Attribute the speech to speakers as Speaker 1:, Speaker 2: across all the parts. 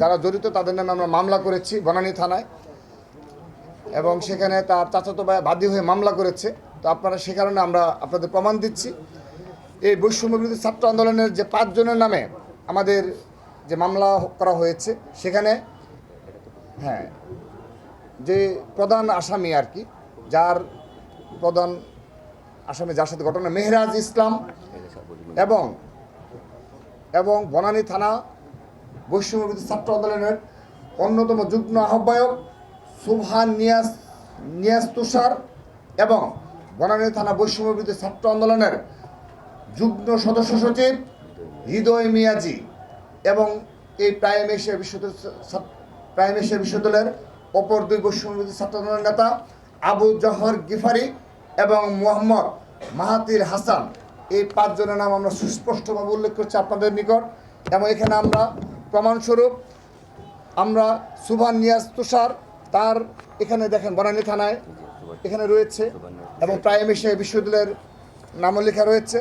Speaker 1: যারা জড়িত তাদের নামে আমরা মামলা করেছি বনানী থানায়। এবং সেখানে তার চাচাতো ভাই বাদী হয়ে মামলা করেছে। তো আপনারা সে কারণে আমরা আপনাদের প্রমাণ দিচ্ছি। এই বৈষম্য বিরোধী ছাত্র আন্দোলনের যে পাঁচজনের নামে আমাদের যে মামলা করা হয়েছে, সেখানে হ্যাঁ যে প্রধান আসামি আর কি, যার প্রধান আসামি যার সাথে ঘটনা, মেহরাজ ইসলাম এবং এবং বনানী থানা বৈষম্য বিরোধী ছাত্র আন্দোলনের অন্যতম যুগ্ম আহ্বায়ক সুবহান নিয়াস নিয়াস তুষার এবং বনানী থানা বৈষম্য বিরোধী ছাত্র আন্দোলনের যুগ্ম সদস্য সচিব হৃদয় মিয়াজি এবং এই প্রাইম এশিয়া বিশ্ববিদ্যালয় প্রাইম এশিয়া বিশ্ববিদ্যালয়ের অপর দুই বৈষম্য বিরোধী ছাত্র আন্দোলনের নেতা আবু জহর গিফারি এবং মোহাম্মদ মাহাতির হাসান। এই পাঁচজনের নাম আমরা সুস্পষ্টভাবে উল্লেখ করছি আপনাদের নিকট এবং এখানে আমরা প্রমাণস্বরূপ আমরা সুভান নিয়াজ তুষার তার এখানে দেখেন বনানী থানায় এখানে রয়েছে এবং প্রাইম এশিয়া বিশ্ববিদ্যালয়ের নামও লেখা রয়েছে।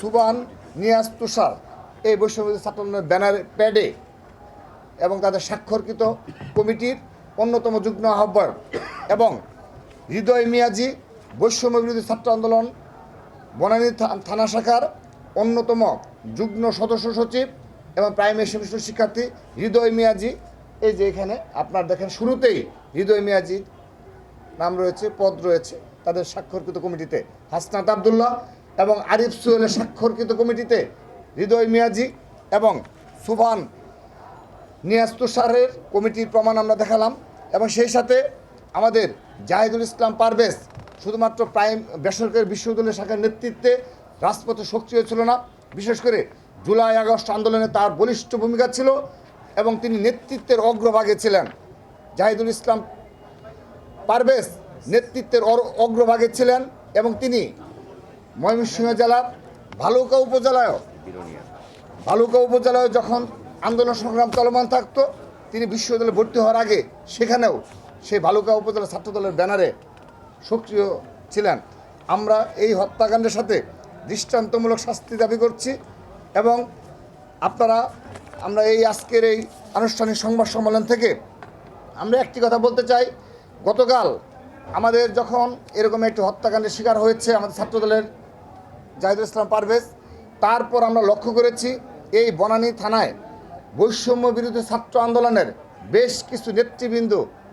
Speaker 1: সুবান নিয়াজ তুষার এই বৈষম্য ছাত্র ব্যানার প্যাডে এবং তাদের স্বাক্ষরকৃত কমিটির অন্যতম যুগ্ম আহ্বায়ক এবং হৃদয় মিয়াজি বৈষম্য বিরোধী ছাত্র আন্দোলন, বনানী থানা শাখার অন্যতম যুগ্ম সদস্য সচিব এবং প্রাইমারি সেমিস্টার শিক্ষার্থী হৃদয় মিয়াজি, এই যে এখানে আপনার দেখেন শুরুতেই হৃদয় মিয়াজি নাম রয়েছে, পদ রয়েছে, তাদের স্বাক্ষরকৃত কমিটিতে হাসনাত আবদুল্লাহ এবং আরিফ সোহেলের স্বাক্ষরকৃত কমিটিতে হৃদয় মিয়াজি এবং সুভান নিয়াজ তুষারের কমিটির প্রমাণ আমরা দেখালাম এবং সেই সাথে আমাদের জাহিদুল ইসলাম পারভেজ শুধুমাত্র প্রাইম বেসরকারি বিশ্ববিদ্যালয় শাখার নেতৃত্বে রাজপথে সক্রিয় ছিল না, বিশেষ করে জুলাই আগস্ট আন্দোলনে তার বলিষ্ঠ ভূমিকা ছিল এবং তিনি নেতৃত্বের অগ্রভাগে ছিলেন। জাহিদুল ইসলাম পারভেজ নেতৃত্বের অগ্রভাগে ছিলেন এবং তিনি ময়মনসিংহ জেলার ভালুকা উপজেলায়ও ভালুকা উপজেলায় যখন আন্দোলন সংগ্রাম চলমান থাকতো, তিনি বিশ্ববিদ্যালয়ে ভর্তি হওয়ার আগে সেখানেও সেই ভালুকা উপজেলা ছাত্রদলের ব্যানারে সক্রিয় ছিলেন। আমরা এই হত্যাকাণ্ডের সাথে দৃষ্টান্তমূলক শাস্তি দাবি করছি। এবং আপনারা, আমরা এই আজকের এই আনুষ্ঠানিক সংবাদ সম্মেলন থেকে আমরা একটি কথা বলতে চাই। গতকাল আমাদের যখন এরকম একটি হত্যাকাণ্ডের শিকার হয়েছে আমাদের ছাত্রদলের জাহিদুল ইসলাম পারভেজ, তারপর আমরা লক্ষ্য করেছি এই বনানী থানায় বৈষম্য বিরোধী ছাত্র আন্দোলনের বেশ কিছু নেতৃবৃন্দ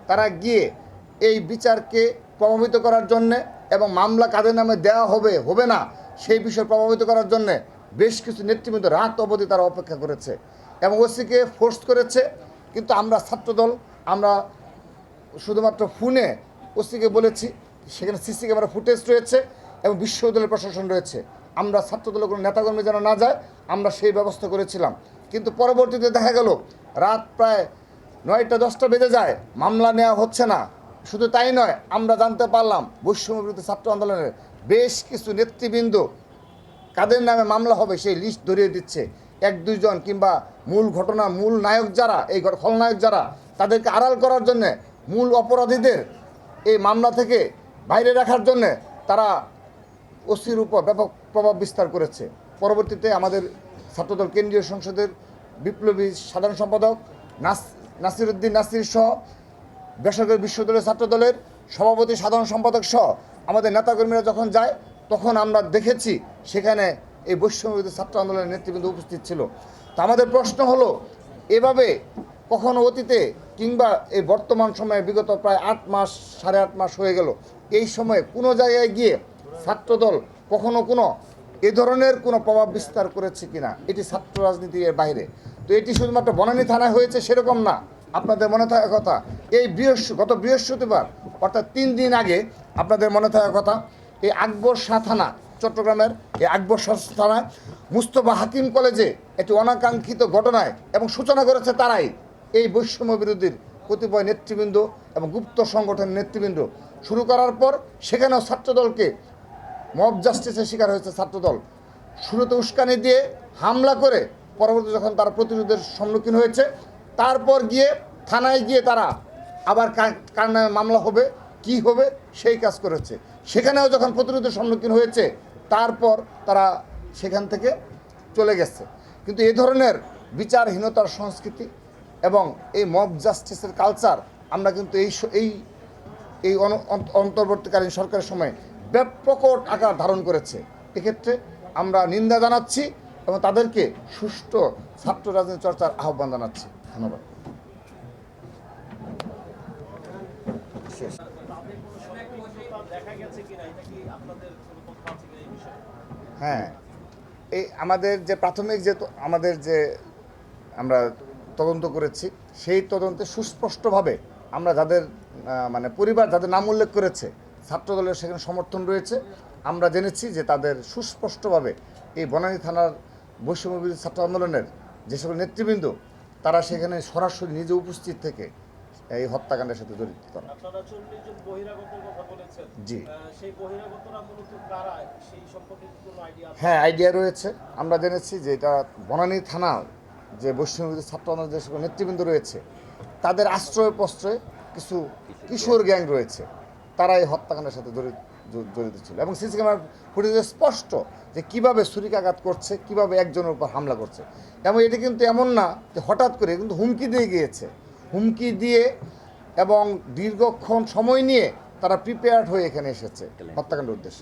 Speaker 1: তারা গিয়ে এই বিচারকে প্রভাবিত করার জন্যে এবং মামলা কাদের নামে দেওয়া হবে হবে না, সেই বিষয় প্রভাবিত করার জন্যে বেশ কিছু নেতৃবৃন্দ রাত অবধি তারা অপেক্ষা করেছে এবং ওসিকে ফোর্স করেছে, কিন্তু আমরা ছাত্রদল, আমরা শুধুমাত্র ফোনে ওসিকে বলেছি, সেখানে সিসি ক্যামেরা ফুটেজ রয়েছে এবং বিশ্ববিদ্যালয়ের প্রশাসন রয়েছে। আমরা ছাত্রদলের কোনো নেতাকর্মী যেন না যায়, আমরা সেই ব্যবস্থা করেছিলাম। কিন্তু পরবর্তীতে দেখা গেল, রাত প্রায় নয়টা, দশটা বেজে যায়, মামলা নেওয়া হচ্ছে না। শুধু তাই নয়, আমরা জানতে পারলাম বৈষম্য বিরোধী ছাত্র আন্দোলনের বেশ কিছু নেতৃবৃন্দ কাদের নামে মামলা হবে সেই লিস্ট ধরিয়ে দিচ্ছে। এক, দুইজন কিংবা মূল ঘটনা, মূল নায়ক যারা, এই খলনায়ক যারা, তাদেরকে আড়াল করার জন্যে মূল অপরাধীদের এই মামলা থেকে বাইরে রাখার জন্যে তারা ওসির উপর ব্যাপক প্রভাব বিস্তার করেছে। পরবর্তীতে আমাদের ছাত্রদল কেন্দ্রীয় সংসদের বিপ্লবী সাধারণ সম্পাদক নাস, নাসিরুদ্দিন নাসির সহ বেসরকারি বিশ্ববিদ্যালয়ের ছাত্রদলের সভাপতি সাধারণ সম্পাদক সহ আমাদের নেতাকর্মীরা যখন যায় তখন আমরা দেখেছি সেখানে এই বৈষম্যবিরোধী ছাত্র আন্দোলনের নেতৃবৃন্দ উপস্থিত ছিল। তো আমাদের প্রশ্ন হলো, এভাবে কখনো অতীতে কিংবা এই বর্তমান সময়ে বিগত প্রায় আট মাস, সাড়ে আট মাস হয়ে গেল, এই সময়ে কোনো জায়গায় গিয়ে ছাত্রদল কখনো কোনো এ ধরনের কোনো প্রভাব বিস্তার করেছে কিনা? এটি ছাত্র রাজনীতির বাইরে। তো এটি শুধুমাত্র বনানী থানায় হয়েছে সেরকম না, আপনাদের মনে থাকার কথা। এই বৃহস্প গত বৃহস্পতিবার, অর্থাৎ তিন দিন আগে আপনাদের মনে থাকার কথা এই আকবর শাহ থানা, চট্টগ্রামের এই আকবর শাহ থানায় মুস্তফা হাকিম কলেজে একটি অনাকাঙ্ক্ষিত ঘটনায় এবং সূচনা করেছে তারাই এই বৈষম্য বিরোধীর কতিপয় নেতৃবৃন্দ এবং গুপ্ত সংগঠনের নেতৃবৃন্দ। শুরু করার পর সেখানেও ছাত্রদলকে মব জাস্টিসের শিকার হয়েছে ছাত্রদল। শুরুতে উস্কানি দিয়ে হামলা করে পরবর্তী যখন তারা প্রতিরোধের সম্মুখীন হয়েছে, তারপর গিয়ে থানায় গিয়ে তারা আবার কার নামে মামলা হবে কি হবে সেই কাজ করেছে। সেখানেও যখন প্রতিরোধের সম্মুখীন হয়েছে, তারপর তারা সেখান থেকে চলে গেছে। কিন্তু এ ধরনের বিচারহীনতার সংস্কৃতি এবং এই মব জাস্টিসের কালচার আমরা কিন্তু এই এই এই অন্তর্বর্তীকালীন সরকারের সময় ব্যাপকট আকার ধারণ করেছে। এক্ষেত্রে আমরা নিন্দা জানাচ্ছি এবং তাদেরকে সুষ্ঠু ছাত্র রাজনীতি চর্চার আহ্বান জানাচ্ছি। ধন্যবাদ শেষ
Speaker 2: তাদের কোনো সম্পৃক্ততা দেখা গেছে কিনা এটা কি আপনাদের কোনো তথ্য আছে কিনা এই বিষয়ে
Speaker 1: হ্যাঁ। এই আমাদের যে প্রাথমিক যে আমাদের যে আমরা তদন্ত করেছি, সেই তদন্তে সুস্পষ্টভাবে আমরা যাদের মানে পরিবার যাদের নাম উল্লেখ করেছে, ছাত্রদলের সেখানে সমর্থন রয়েছে, আমরা জেনেছি যে তাদের সুস্পষ্টভাবে এই বনানী থানার বৈষম্যবিরোধী ছাত্র আন্দোলনের যে সকল নেতৃবৃন্দ, তারা সেখানে সরাসরি নিজে উপস্থিত থেকে এই হত্যাকাণ্ডের সাথে জড়িত তারা। জি। হ্যাঁ আইডিয়া রয়েছে। আমরা জেনেছি যে এটা বনানী থানা যে বৈষ্ণবী ছাত্র আন্দোলনের যে সকল নেতৃবৃন্দ রয়েছে তাদের আশ্রয় প্রশ্রয়ে কিছু কিশোর গ্যাং রয়েছে। তারা এই হত্যাকাণ্ডের সাথে জড়িত জড়িত ছিল। এবং সিসি ক্যামেরার ফুটেজে স্পষ্ট যে কীভাবে ছুরিকাঘাত করছে কীভাবে একজনের উপর হামলা করছে। এবং এটি কিন্তু এমন না যে হঠাৎ করে কিন্তু হুমকি দিয়ে গিয়েছে। হুমকি দিয়ে এবং দীর্ঘক্ষণ সময় নিয়ে তারা প্রিপেয়ার্ড হয়ে এখানে এসেছে হত্যাকাণ্ডের উদ্দেশ্যে।